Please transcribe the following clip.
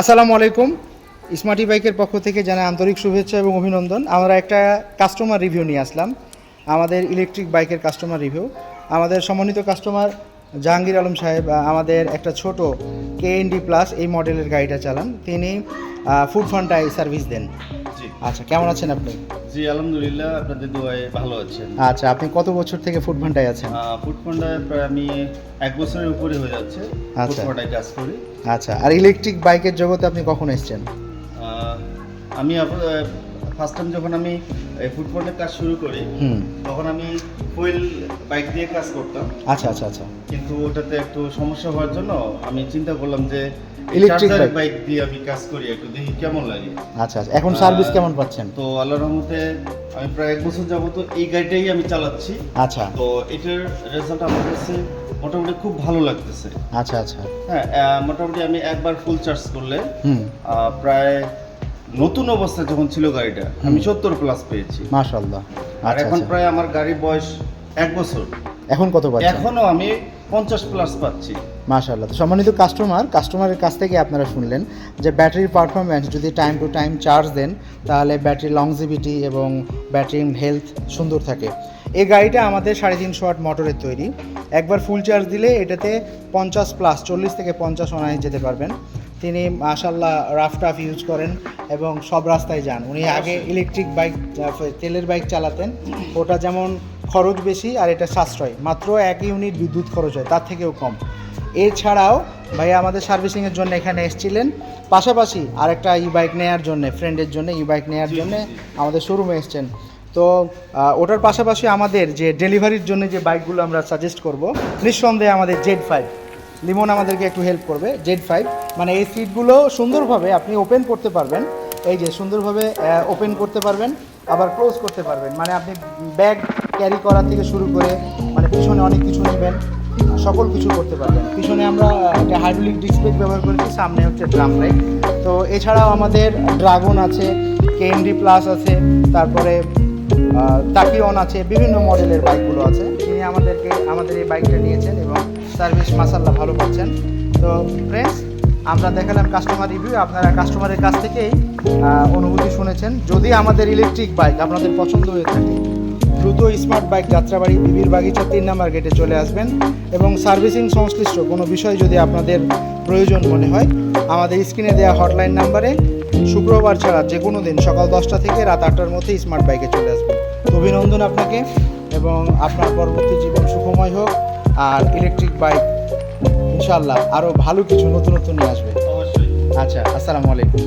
আসসালামু আলাইকুম। স্মার্টি বাইকের পক্ষ থেকে জানা আন্তরিক শুভেচ্ছা এবং অভিনন্দন। আমরা একটা কাস্টমার রিভিউ নিয়ে আসলাম। আমাদের ইলেকট্রিক বাইকের কাস্টমার রিভিউ আমাদের সমন্বিত কাস্টমার জাহাঙ্গীর আলম সাহেব আমাদের একটা ছোট কে ডি প্লাস এই মডেলের গাড়িটা চালান। তিনি ফুড ফান্ডায় সার্ভিস দেন। আচ্ছা কেমন আছেন আপনি? জি আলহামদুলিল্লাহ আপনাদের দোয়ায় ভালো আছেন। আচ্ছা আপনি কত বছর থেকে ফুড ফান্ডায় আছেন? ফুটফন্ডায় প্রায় আমি এক বছরের উপরে হয়ে যাচ্ছে আচ্ছা। ফুটফন্ডায় কাজ করি। আচ্ছা আর ইলেকট্রিক বাইকের জগতে আপনি কখন এসেছেন? আমি ফার্স্ট টাইম যখন আমি এই ফুটফন্ডের কাজ শুরু করি তখন আমি ফুয়েল বাইক দিয়ে কাজ করতাম। আচ্ছা আচ্ছা আচ্ছা। কিন্তু ওটাতে একটু সমস্যা হওয়ার জন্য আমি চিন্তা করলাম যে Electric bike। বাইক দিয়ে আমি কাজ করি একটু দেখি কেমন লাগে। আচ্ছা আচ্ছা এখন সার্ভিস কেমন পাচ্ছেন? তো আল্লাহর রহমতে আমি প্রায় এক বছর যাবত এই গাড়িটাই আমি চালাচ্ছি। আচ্ছা। তো এটার রেজাল্ট আমার কাছে মোটামুটি খুব ভালো লাগতেছে। আচ্ছা আচ্ছা। হ্যাঁ মোটামুটি আমি একবার ফুল চার্জ করলে প্রায় নতুন অবস্থায় যখন ছিল গাড়িটা আমি সত্তর প্লাস পেয়েছি। মাশাল্লাহ আর আচ্ছা এখন আচ্ছা। প্রায় আমার গাড়ির বয়স এক বছর। এখন কত পাচ্ছেন? এখনও আমি পঞ্চাশ প্লাস পাচ্ছি। মাশাল্লাহ তো সম্মানিত কাস্টমার কাস্টমারের কাছ থেকে আপনারা শুনলেন যে ব্যাটারির পারফরম্যান্স যদি টাইম টু টাইম চার্জ দেন তাহলে ব্যাটারি লংজিভিটি এবং ব্যাটারি হেলথ সুন্দর থাকে। এই গাড়িটা আমাদের সাড়ে তিনশো ওয়াট মোটরের তৈরি। একবার ফুল চার্জ দিলে এটাতে পঞ্চাশ প্লাস চল্লিশ থেকে পঞ্চাশ অনায় যেতে পারবেন। তিনি মাশাল্লাহ রাফ টাফ ইউজ করেন এবং সব রাস্তায় যান। উনি আগে ইলেকট্রিক বাইক তেলের বাইক চালাতেন। ওটা যেমন খরচ বেশি আর এটা সাশ্রয়। মাত্র এক ইউনিট বিদ্যুৎ খরচ হয় তার থেকেও কম। এছাড়াও ভাই আমাদের সার্ভিসিংয়ের জন্য এখানে এসেছিলেন। পাশাপাশি আরেকটা ই বাইক নেওয়ার জন্য ফ্রেন্ডের জন্য ই বাইক নেওয়ার জন্য। আমাদের শোরুমে এসছেন। তো ওটার পাশাপাশি আমাদের যে ডেলিভারির জন্য যে বাইকগুলো আমরা সাজেস্ট করব নিঃসন্দেহে আমাদের জেড ফাইভ লিমন আমাদেরকে একটু হেল্প করবে জেড ফাইভ মানে এই সিটগুলো সুন্দরভাবে আপনি ওপেন করতে পারবেন। এই যে সুন্দরভাবে ওপেন করতে পারবেন আবার ক্লোজ করতে পারবেন। মানে আপনি ব্যাগ ক্যারি করা থেকে শুরু করে মানে পিছনে অনেক কিছু নেবেন, সকল কিছু করতে পারবেন। পিছনে আমরা একটা হাইড্রোলিক ব্রেক ব্যবহার করেছি, সামনে হচ্ছে ড্রাম ব্রেক তো এছাড়াও আমাদের ড্রাগন আছে কেএমডি প্লাস আছে, তারপরে তাকিয়ন আছে, বিভিন্ন মডেলের বাইকগুলো আছে। তিনি আমাদেরকে, আমাদের এই বাইকটা নিয়েছেন এবং সার্ভিস মাসাল্লাহ ভালো পাচ্ছেন তো ফ্রেন্ডস আমরা দেখালাম কাস্টমার রিভিউ আপনারা কাস্টমারের কাছ থেকেই অনুভূতি শুনেছেন। যদি আমাদের ইলেকট্রিক বাইক আপনাদের পছন্দ হয়ে থাকে দ্রুত স্মার্ট বাইক যাত্রাবাড়ি বিবির বাগিচা তিন নাম্বার গেটে চলে আসবেন এবং সার্ভিসিং সংশ্লিষ্ট কোনো বিষয় যদি আপনাদের প্রয়োজন মনে হয় আমাদের স্ক্রিনে দেওয়া হটলাইন নাম্বারে শুক্রবার ছাড়া যে কোনো দিন সকাল দশটা থেকে রাত আটটার মধ্যে স্মার্ট বাইকে চলে আসবেন। অভিনন্দন আপনাকে এবং আপনার পরবর্তী জীবন সুখময় হোক আর ইলেকট্রিক বাইক ইনশাল্লাহ আরও ভালো কিছু নতুন নতুন নিয়ে আসবে। আচ্ছা আসসালামু আলাইকুম।